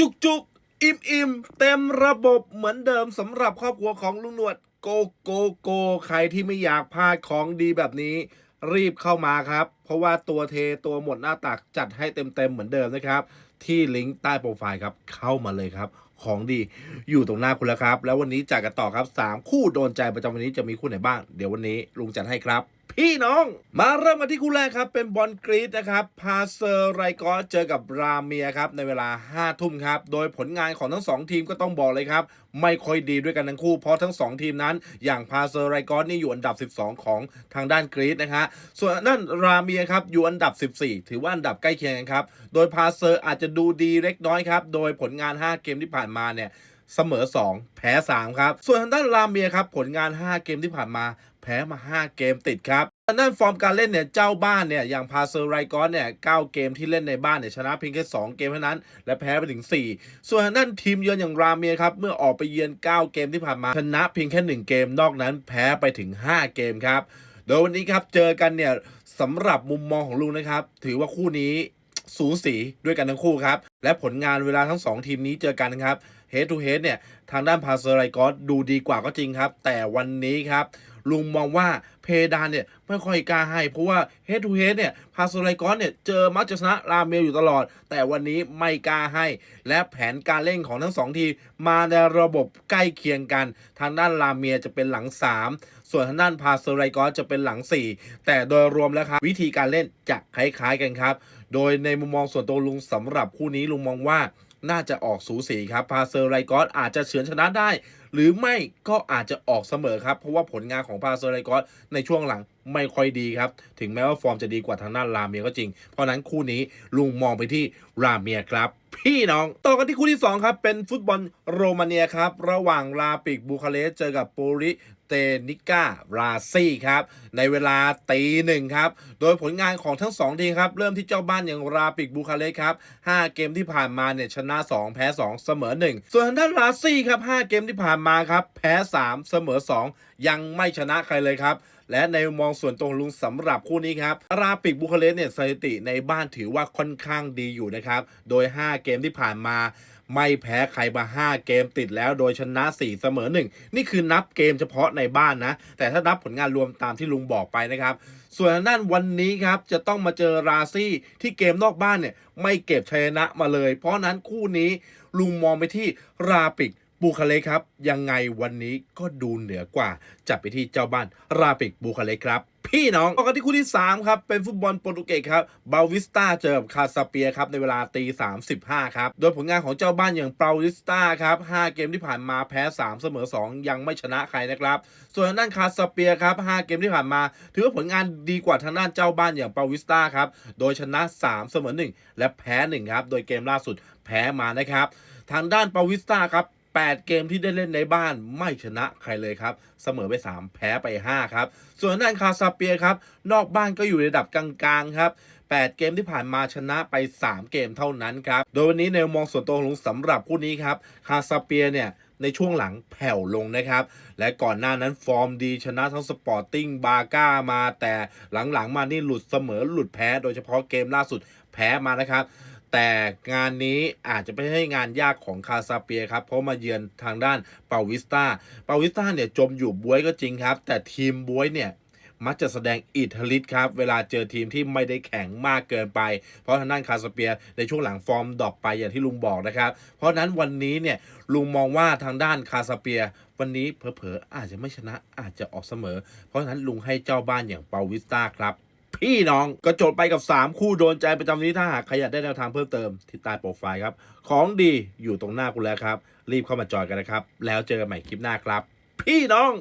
จุกจุกอิ่มอิ่มเต็มระบบเหมือนเดิมสำหรับครอบครัวของลุงหนวดโกโกโก ใครที่ไม่อยากพลาดของดีแบบนี้ รีบเข้ามาครับ เพราะว่าตัวเทตัวหมดหน้าตักจัดให้เต็มๆเหมือนเดิมนะครับ ที่ลิงก์ใต้โปรไฟล์ครับ เข้ามาเลยครับ ของดีอยู่ตรงหน้าคุณแล้วครับ แล้ววันนี้จัดกันต่อครับ 3 คู่โดนใจประจำวันนี้จะมีคู่ไหนบ้าง เดี๋ยววันนี้ลุงจัดให้ครับ พี่น้อง มาเริ่มกันที่คู่แรกครับ เป็นบอลกรีดนะครับ พาเซอร์ไรกอสเจอกับราเมียครับ ในเวลา 5 ทุ่มครับ โดยผลงานของทั้ง 2 ทีมก็ต้องบอกเลยครับ ไม่ค่อยดีด้วยกันทั้งคู่ เพราะทั้ง 2 ทีมนั้น อย่างพาเซอร์ไรกอสนี่อยู่อันดับ 12 ของทางด้านกรีดนะฮะส่วนนั่นราเมียครับอยู่อันดับ 14 ถือว่าอันดับใกล้เคียงกันครับ โดยพาเซอร์อาจจะดูดีเล็กน้อยครับ โดยผลงาน 5 เกมที่ผ่านมาเนี่ย เสมอ 2 แพ้ 3 ครับ ส่วนทางด้านราเมียครับผลงาน 5 เกมที่ผ่านมา แพ้มา 5 เกมติดครับทางด้านฟอร์มการเล่นเนี่ยเจ้าบ้านเนี่ยอย่างพาเซอร์ไรกอนเนี่ย9เกมที่เล่นในบ้านเนี่ยชนะเพียงแค่ 2 เกมเท่านั้น และแพ้ไปถึง 4 ส่วนทางด้านทีมเยือนอย่างราเมียครับเมื่อออกไปเยือน 9 เกมที่ผ่านมาชนะเพียงแค่ 1 เกมนอกนั้นแพ้ไปถึง 5 เกมครับโดยวันนี้ครับเจอกันเนี่ยสำหรับมุมมองของลุงนะครับ ถือว่าคู่นี้ สูสีด้วยกันทั้งคู่ครับ และผลงานเวลาทั้ง 2 ทีมนี้เจอกันครับเฮดทูเฮดเนี่ย ทางด้านพาเซอร์ไรกอสดูดีกว่าก็จริงครับ แต่วันนี้ครับ ลุงมองว่าเพดานเนี่ยไม่ค่อยกล้าให้ เพราะว่าเฮดทูเฮดเนี่ยพาเซอร์ไรกอสเนี่ยเจอมักจะชนะราเมลอยู่ตลอด แต่วันนี้ไม่กล้าให้ และแผนการเล่นของทั้งสองทีมมาในระบบใกล้เคียงกัน ทางด้านราเมียจะเป็นหลัง 3 ส่วนทางด้านพาเซอร์ไรกอสจะเป็นหลัง 4 แต่โดยรวมแล้วครับวิธีการเล่นจะคล้ายๆกันครับ โดยในมุมมองส่วนตัวลุงสำหรับคู่นี้ลุงมองว่าน่าจะออกสูสีครับพาเซอร์ไรกอสอาจจะเฉือนชนะได้ หรือไม่ก็อาจจะออกเสมอครับ เพราะว่าผลงานของพาเซอร์ไรกอสในช่วงหลังไม่ค่อยดีครับ ถึงแม้ว่าฟอร์มจะดีกว่าทางด้านราเมียก็จริง เพราะนั้นคู่นี้ลุงมองไปที่ราเมียครับ พี่น้อง ต่อกันที่คู่ที่ 2 ครับ เป็นฟุตบอลโรมาเนียครับ ระหว่างลาปิกบูคาเรสเจอกับโปริเตนิก้าราซี่ครับ ในเวลาตีหนึ่งครับ โดยผลงานของทั้ง 2 ทีมครับ เริ่มที่เจ้าบ้านอย่างราปิกบูคาเรสครับ 5 เกมที่ผ่านมาเนี่ยชนะ 2 แพ้ 2 เสมอ 1 ส่วนทางด้านราซี่ครับ 5 เกมที่ผ่านมาครับ แพ้3เสมอ2 ยังไม่ชนะใครเลยครับ และในมองส่วนตัวของลุงสำหรับคู่นี้ครับ ราปิกบูคาเรสเนี่ยสถิติในบ้านถือว่าค่อนข้างดีอยู่นะครับ โดย 5 เกมที่ผ่านมาไม่แพ้ใครมา 5 เกมติดแล้วโดยชนะ 4 เสมอ 1 นี่คือนับเกมเฉพาะในบ้านนะ แต่ถ้านับผลงานรวมตามที่ลุงบอกไปนะครับ ส่วนทางด้านวันนี้ครับจะต้องมาเจอราซี่ที่เกมนอกบ้านเนี่ยไม่เก็บชัยชนะมาเลย เพราะฉะนั้นคู่นี้ลุงมองไปที่ราปิก บูคาเรสครับ ยังไงวันนี้ก็ดูเหนือกว่า จับไปที่เจ้าบ้านราปิกบูคาเรสครับ พี่น้องต่อกันที่คู่ที่ 3 ครับ เป็นฟุตบอลโปรตุเกสครับบาวิสตาเจอกับคาซาเปียครับ ในเวลาตี35ครับ โดยผลงานของเจ้าบ้านอย่างเปาวิสตาครับ5เกมที่ผ่านมาแพ้ 3 เสมอ 2 ยังไม่ชนะใครนะครับ ส่วนทางด้านคาซาเปียครับ5เกมที่ผ่านมา ถือว่าผลงานดีกว่าทางด้านเจ้าบ้านอย่างเปาวิสตาครับโดยชนะ 3 เสมอ 1 และแพ้1ครับโดยเกมล่าสุดแพ้มานะครับทางด้านเปาวิสตาครับ 8 เกมที่ได้เล่นในบ้านไม่ชนะใครเลยครับ เสมอไป 3 แพ้ไป 5 ครับ ส่วนด้านคาซาเปียครับ นอกบ้านก็อยู่ในระดับกลางๆครับ 8 เกมที่ผ่านมาชนะไป 3 เกมเท่านั้นครับ โดยวันนี้ในมุมองส่วนตัวของลุงสำหรับคู่นี้ครับ คาซาเปียเนี่ยในช่วงหลังแผ่วลงนะครับ และก่อนหน้านั้นฟอร์มดีชนะทั้งสปอร์ติ้งบาก้ามาแต่หลังๆมานี่หลุดเสมอหลุดแพ้ โดยเฉพาะเกมล่าสุดแพ้มานะครับ แต่งานนี้อาจจะไม่ใช่งานยากของคาซาเปียครับ เพราะมาเยือนทางด้านเปาวิสตาเปาวิสตาเนี่ยจมอยู่บวยก็จริงครับ แต่ทีมบวยเนี่ยมักจะแสดงอิทธิฤทธิ์ครับ เวลาเจอทีมที่ไม่ได้แข็งมากเกินไป เพราะทางด้านคาสเปียในช่วงหลังฟอร์มดรอปไปอย่างที่ลุงบอกนะครับ เพราะนั้นวันนี้เนี่ยลุงมองว่าทางด้านคาสเปีย วันนี้เผลอๆอาจจะไม่ชนะอาจจะออกเสมอ เพราะฉะนั้นลุงให้เจ้าบ้านอย่างเปาวิสตาครับ พี่น้องก็จบไปกับ 3 คู่โดนใจประจำนี้ถ้าหากใครอยากได้แนวทางเพิ่มเติมที่ใต้โปรไฟล์ครับ ของดีอยู่ตรงหน้าคุณแล้วครับ รีบเข้ามาจอยกันนะครับ แล้วเจอกันใหม่คลิปหน้าครับ พี่น้อง